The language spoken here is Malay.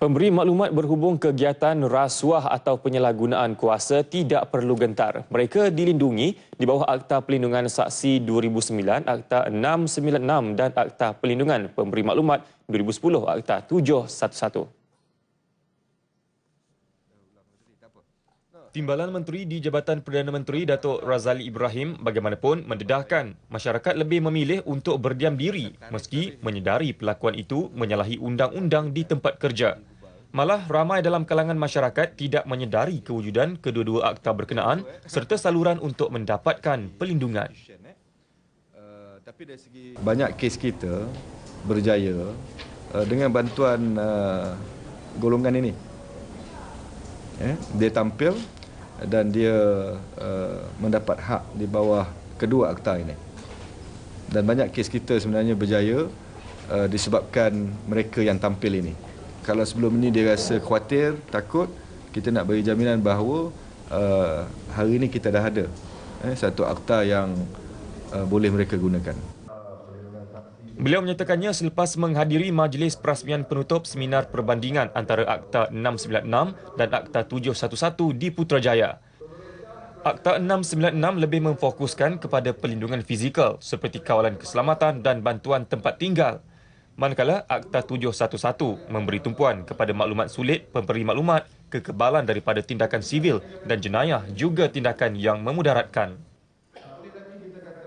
Pemberi maklumat berhubung kegiatan rasuah atau penyalahgunaan kuasa tidak perlu gentar. Mereka dilindungi di bawah Akta Pelindungan Saksi 2009, Akta 696 dan Akta Pelindungan Pemberi Maklumat 2010, Akta 711. Timbalan Menteri di Jabatan Perdana Menteri Datuk Razali Ibrahim bagaimanapun mendedahkan masyarakat lebih memilih untuk berdiam diri meski menyedari pelakuan itu menyalahi undang-undang di tempat kerja. Malah ramai dalam kalangan masyarakat tidak menyedari kewujudan kedua-dua akta berkenaan serta saluran untuk mendapatkan pelindungan. Banyak kes kita berjaya uh, dengan bantuan uh, golongan ini. Eh, dia tampil dan dia mendapat hak di bawah kedua akta ini. Dan banyak kes kita sebenarnya berjaya disebabkan mereka yang tampil ini. Kalau sebelum ini dia rasa khawatir, takut, kita nak beri jaminan bahawa uh, hari ini kita dah ada eh, satu akta yang uh, boleh mereka gunakan. Beliau menyatakannya selepas menghadiri majlis perasmian penutup seminar perbandingan antara Akta 696 dan Akta 711 di Putrajaya. Akta 696 lebih memfokuskan kepada pelindungan fizikal seperti kawalan keselamatan dan bantuan tempat tinggal. Manakala Akta 711 memberi tumpuan kepada maklumat sulit pemberi maklumat, kekebalan daripada tindakan sivil dan jenayah juga tindakan yang memudaratkan.